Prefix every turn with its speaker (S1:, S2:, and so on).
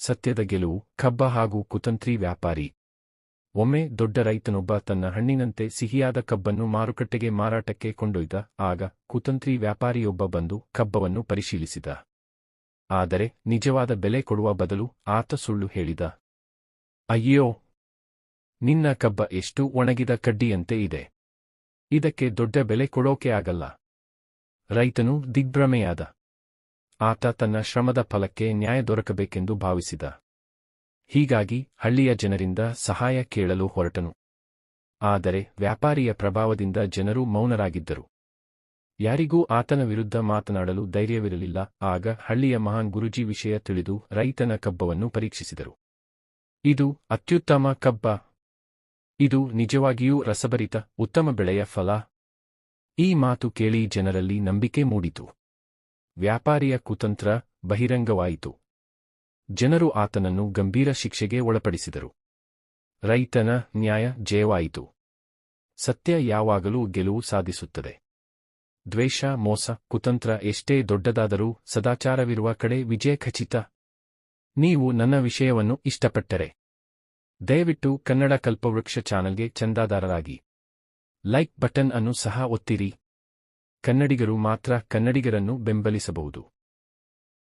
S1: ಸತ್ಯದ ಗೆಲುವು, ಕಬ್ಬ ಹಾಗೂ ಕುತಂತ್ರಿ ವ್ಯಾಪಾರಿ. ಒಮ್ಮೆ ದೊಡ್ಡ ರೈತನೊಬ್ಬ ತನ್ನ ಹಣ್ಣಿನಂತೆ ಸಿಹಿಯಾದ ಕಬ್ಬನ್ನು ಮಾರುಕಟ್ಟೆಗೆ ಮಾರಾಟಕ್ಕೆ ಕೊಂಡೊಯ್ದ, ಆಗ ಕುತಂತ್ರಿ ವ್ಯಾಪಾರಿಯೊಬ್ಬ ಬಂದು ಕಬ್ಬವನ್ನು ಪರಿಶೀಲಿಸಿದ. ಆದರೆ ನಿಜವಾದ ಬೆಲೆ ಕೊಡುವ ಬದಲು ಆತ ಸುಳ್ಳು ಹೇಳಿದ. ಅಯ್ಯೋ! ನಿನ್ನ ಕಬ್ಬ ಎಷ್ಟು ಒಣಗಿದ ಕಡ್ಡಿಯಂತೆ ಇದೆ. ಇದಕ್ಕೆ ದೊಡ್ಡ ಬೆಲೆ ಕೊಡೋಕೆ ಆಗಲ್ಲ. ರೈತನು ದಿಗ್ಭ್ರಮೆಯಾದ. ಆತ ತನ್ನ ಶ್ರಮದ ಫಲಕ್ಕೆ ನ್ಯಾಯ ದೊರಕಬೇಕೆಂದು ಭಾವಿಸಿದ. ಹೀಗಾಗಿ ಹಳ್ಳಿಯ ಜನರಿಂದ ಸಹಾಯ ಕೇಳಲು ಹೊರಟನು. ಆದರೆ ವ್ಯಾಪಾರಿಯ ಪ್ರಭಾವದಿಂದ ಜನರು ಮೌನರಾಗಿದ್ದರು. ಯಾರಿಗೂ ಆತನ ವಿರುದ್ಧ ಮಾತನಾಡಲು ಧೈರ್ಯವಿರಲಿಲ್ಲ, ಆಗ ಹಳ್ಳಿಯ ಮಹಾನ್ ಗುರುಜಿ ವಿಷಯ ತಿಳಿದು ರೈತನ ಕಬ್ಬವನ್ನು ಪರೀಕ್ಷಿಸಿದರು. ಇದು ಅತ್ಯುತ್ತಮ ಕಬ್ಬ. ಇದು ನಿಜವಾಗಿಯೂ ರಸಭರಿತ, ಉತ್ತಮ ಬೆಳೆಯ ಫಲ. ಈ ಮಾತು ಕೇಳಿ ಜನರಲ್ಲಿ ನಂಬಿಕೆ ಮೂಡಿತು. ವ್ಯಾಪಾರಿಯ ಕುತಂತ್ರ ಬಹಿರಂಗವಾಯಿತು. ಜನರು ಆತನನ್ನು ಗಂಭೀರ ಶಿಕ್ಷೆಗೆ ಒಳಪಡಿಸಿದರು. ರೈತನ ನ್ಯಾಯ ಜಯವಾಯಿತು. ಸತ್ಯ ಯಾವಾಗಲೂ ಗೆಲುವು ಸಾಧಿಸುತ್ತದೆ. ದ್ವೇಷ, ಮೋಸ, ಕುತಂತ್ರ ಎಷ್ಟೇ ದೊಡ್ಡದಾದರೂ ಸದಾಚಾರವಿರುವ ಕಡೆ ವಿಜಯ ಖಚಿತ. ನೀವು ನನ್ನ ವಿಷಯವನ್ನು ಇಷ್ಟಪಟ್ಟರೆ ದಯವಿಟ್ಟು ಕನ್ನಡ ಕಲ್ಪವೃಕ್ಷ ಚಾನಲ್ಗೆ ಚಂದಾದಾರರಾಗಿ ಲೈಕ್ ಬಟನ್ ಅನ್ನು ಸಹ ಒತ್ತಿರಿ. ಕನ್ನಡಿಗರು ಮಾತ್ರ ಕನ್ನಡಿಗರನ್ನು ಬೆಂಬಲಿಸಬಹುದು.